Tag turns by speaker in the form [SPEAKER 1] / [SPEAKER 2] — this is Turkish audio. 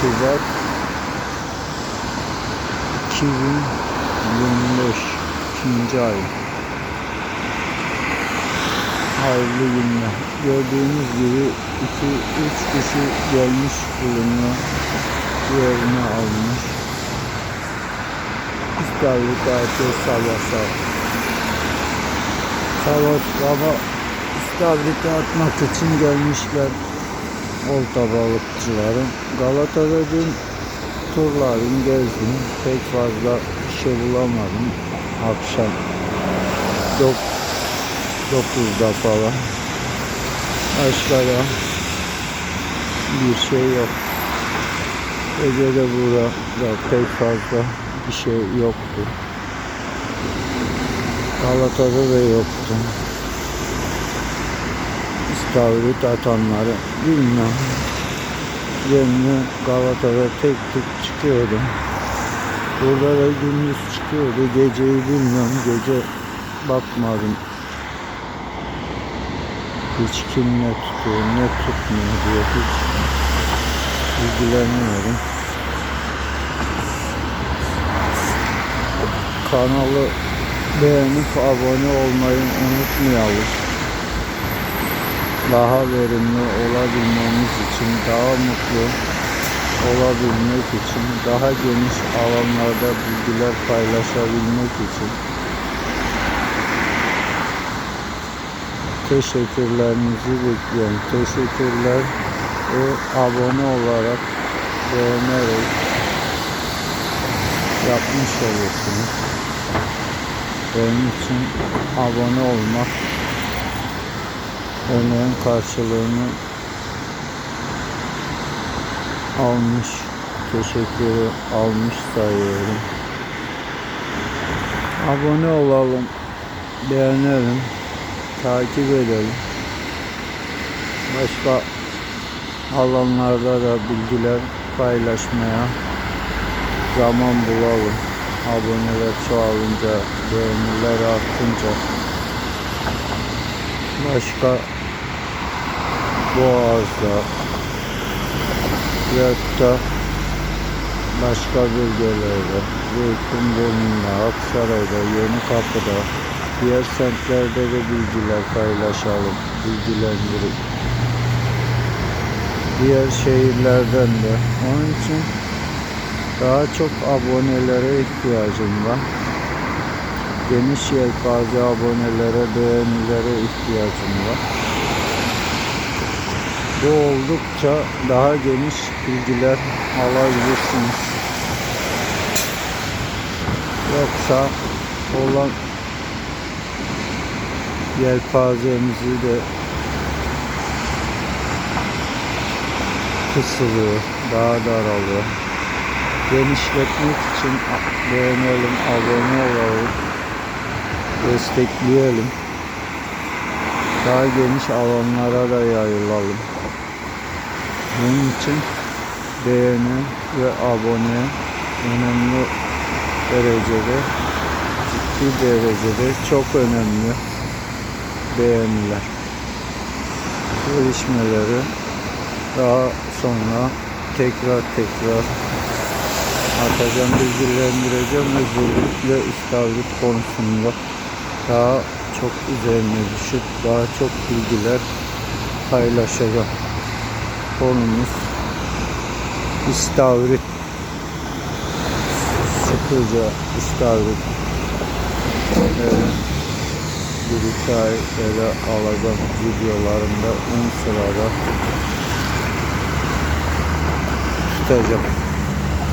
[SPEAKER 1] Şubat 2025 ikinci ay. Hayırlı günler. Gördüğünüz gibi 2-3 kişi gelmiş bulunuyor. Yerine almış. İstavrit artı sabah Sabah ama istavriti atmak için gelmişler olta balıkçıların. Galata'da dün turlarım gezdim. Pek fazla bir şey bulamadım. Akşam 9'da falan. Başka da bir şey yok. Gece de burada pek fazla bir şey yoktu. Galata'da da yoktu. İstavrit atanları bilmem. Yönlü Galata'da tek tek çıkıyordu. Burada da gündüz çıkıyordu. Geceyi bilmiyorum. Gece bakmadım. Hiç kim ne tutuyor ne tutmuyor diye hiç ilgilenmiyorum. Kanalı beğenip abone olmayı unutmayalım. Daha verimli olabilmemiz için, daha mutlu olabilmek için, daha geniş alanlarda bilgiler paylaşabilmek için teşekkürlerinizi bekliyorum. Teşekkürler ve abone olarak beğenerek yapmış olursunuz. Benim için abone olmak emeğin karşılığını almış, teşekkürü almış sayıyorum. Abone olalım, beğenelim, takip edelim. Başka alanlarda da bilgiler paylaşmaya zaman bulalım. Aboneler çoğalınca, beğeniler artınca başka Boğaz'da Yatta başka bölgelerde Zeytinburnu'nda, Aksaray'da, Yenikapı'da diğer semtlerde de bilgiler paylaşalım, bilgilendirip diğer şehirlerden de. Onun için daha çok abonelere ihtiyacım var. Geniş yelpaze abonelere, beğenilere ihtiyacım var. Bu oldukça daha geniş bilgiler alabilirsiniz. Yoksa olan yelpazemizi de kısılıyor, daha daralıyor. Genişletmek için beğenelim, abone olalım, destekleyelim. Daha geniş alanlara da yayılalım. Bunun için beğeni ve abone önemli derecede ciddi derecede çok önemli beğeniler gelişmeleri daha sonra tekrar tekrar atacağım bilgilendireceğim özellikle istavrit konusunda daha çok üzerine düşüp daha çok bilgiler paylaşacağım. Konumuz istavrit. Sıkıca istavrit. Ee, bir iki ay ele alacağım videolarımda ön sırada tutacağım.